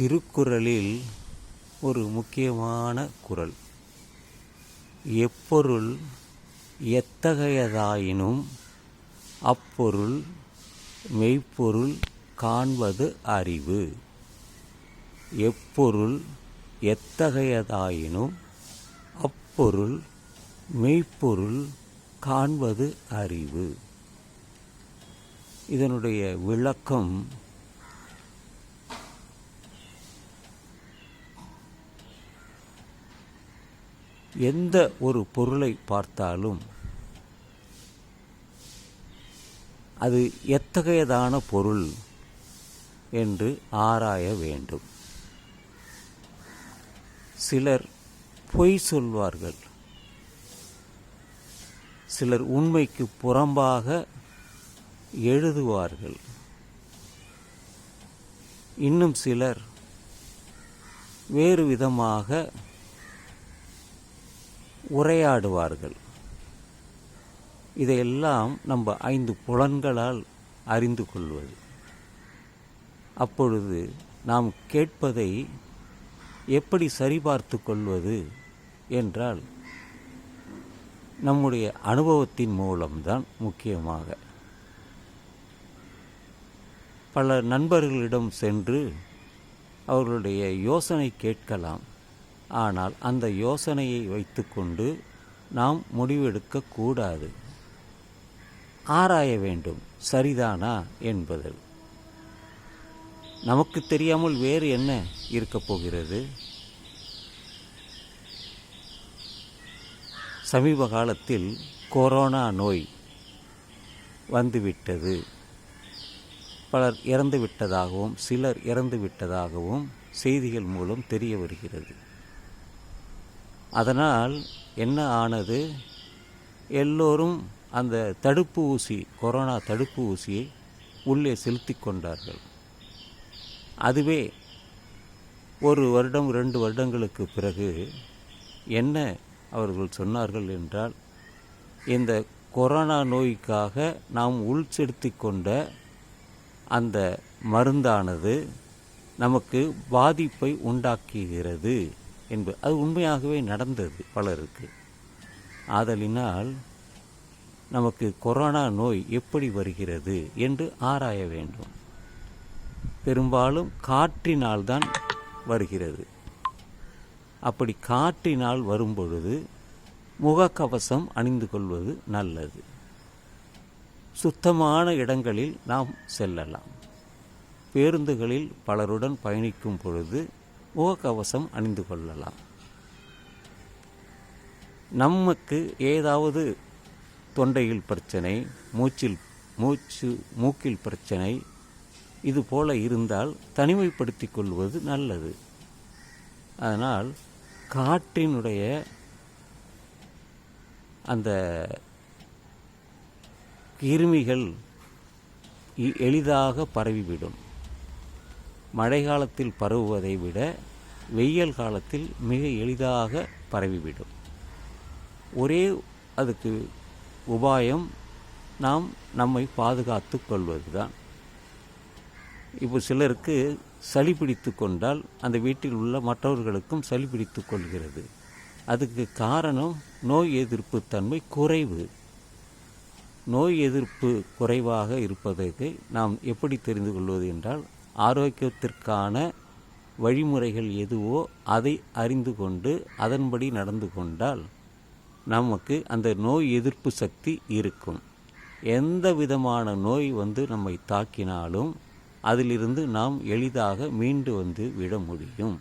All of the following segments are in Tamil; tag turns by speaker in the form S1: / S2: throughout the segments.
S1: திருக்குறளில் ஒரு முக்கியமான குறள். எப்பொருள் எத்தகையதாயினும் அப்பொருள் மெய்ப்பொருள் காண்பது அறிவு. எப்பொருள் எத்தகையதாயினும் அப்பொருள் மெய்ப்பொருள் காண்பது அறிவு. இதனுடைய விளக்கம் எந்த ஒரு பொருளை பார்த்தாலும் அது எத்தகையதான பொருள் என்று ஆராய வேண்டும். சிலர் பொய் சொல்வார்கள். சிலர் உண்மைக்கு புறம்பாக எழுதுவார்கள். இன்னும் சிலர் வேறு விதமாக உரையாடுவார்கள். இதையெல்லாம் நம்ம ஐந்து புலன்களால் அறிந்து கொள்வது. அப்பொழுது நாம் கேட்பதை எப்படி சரிபார்த்து கொள்வது என்றால் நம்முடைய அனுபவத்தின் மூலம்தான் முக்கியமாக. பல நண்பர்களிடம் சென்று அவர்களுடைய யோசனை கேட்கலாம். ஆனால் அந்த யோசனையை வைத்துக்கொண்டு நாம் முடிவெடுக்கக்கூடாது. ஆராய வேண்டும் சரிதானா என்பது நமக்கு தெரியாமல் வேறு என்ன இருக்கப் போகிறது? சமீப காலத்தில் கொரோனா நோய் வந்துவிட்டது. பலர் இறந்துவிட்டதாகவும் சிலர் இறந்துவிட்டதாகவும் செய்திகள் மூலம் தெரிய வருகிறது. அதனால் என்ன ஆனது? எல்லோரும் அந்த தடுப்பு ஊசி கொரோனா தடுப்பு ஊசியை உள்ளே செலுத்தி கொண்டார்கள். அதுவே ஒரு வருடம் ரெண்டு வருடங்களுக்கு பிறகு என்ன அவர்கள் சொன்னார்கள் என்றால் இந்த கொரோனா நோய்க்காக நாம் உள் செலுத்தி கொண்ட அந்த மருந்தானது நமக்கு பாதிப்பை உண்டாக்குகிறது. என்பது அது உண்மையாகவே நடந்தது பலருக்கு. ஆதலினால் நமக்கு கொரோனா நோய் எப்படி வருகிறது என்று ஆராய வேண்டும். பெரும்பாலும் காற்றினால்தான் வருகிறது. அப்படி காற்றினால் வரும்பொழுது முகக்கவசம் அணிந்து கொள்வது நல்லது. சுத்தமான இடங்களில் நாம் செல்லலாம். பேருந்துகளில் பலருடன் பயணிக்கும் பொழுது முகக்கவசம் அணிந்து கொள்ளலாம். நமக்கு ஏதாவது தொண்டையில் பிரச்சனை மூச்சில் மூச்சு மூக்கில் பிரச்சனை இது போல இருந்தால் தனிமைப்படுத்தி கொள்வது நல்லது. அதனால் காற்றினுடைய அந்த கிருமிகள் எளிதாக பரவிவிடும். மழை காலத்தில் பரவுவதை விட வெயில் காலத்தில் மிக எளிதாக பரவிவிடும். ஒரே அதுக்கு உபாயம் நாம் நம்மை பாதுகாத்து கொள்வதுதான். இப்போ சிலருக்கு சளி பிடித்து கொண்டால் அந்த வீட்டில் உள்ள மற்றவர்களுக்கும் சளி பிடித்து கொள்கிறது. அதுக்கு காரணம் நோய் எதிர்ப்பு தன்மை குறைவு. நோய் எதிர்ப்பு குறைவாக இருப்பதற்கு நாம் எப்படி தெரிந்து கொள்வது என்றால் ஆரோக்கியத்திற்கான வழிமுறைகள் எதுவோ அதை அறிந்து கொண்டு அதன்படி நடந்து கொண்டால் நமக்கு அந்த நோய் எதிர்ப்பு சக்தி இருக்கும். எந்த விதமான நோய் வந்து நம்மை தாக்கினாலும் அதிலிருந்து நாம் எளிதாக மீண்டு வந்து விட முடியும்.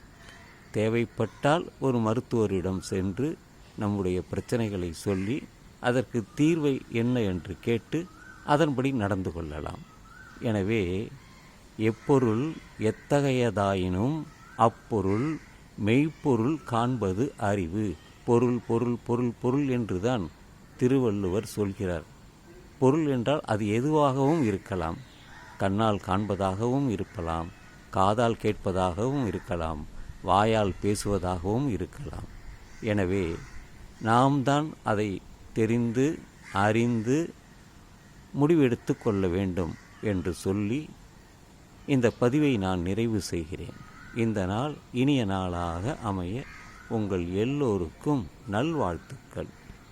S1: தேவைப்பட்டால் ஒரு மருத்துவரிடம் சென்று நம்முடைய பிரச்சனைகளை சொல்லி அதற்கு தீர்வை என்ன என்று கேட்டு அதன்படி நடந்து கொள்ளலாம். எனவே எப்பொருள் எத்தகையதாயினும் அப்பொருள் மெய்ப்பொருள் காண்பது அறிவு. பொருள் பொருள் பொருள் பொருள் என்றுதான் திருவள்ளுவர் சொல்கிறார். பொருள் என்றால் அது எதுவாகவும் இருக்கலாம். கண்ணால் காண்பதாகவும் இருக்கலாம். காதால் கேட்பதாகவும் இருக்கலாம். வாயால் பேசுவதாகவும் இருக்கலாம். எனவே நாம் தான் அதை தெரிந்து அறிந்து முடிவெடுத்து கொள்ள வேண்டும் என்று சொல்லி இந்த பதிவை நான் நிறைவு செய்கிறேன். இந்த நாள் இனிய நாளாக அமைய உங்கள் எல்லோருக்கும் நல்வாழ்த்துக்கள்.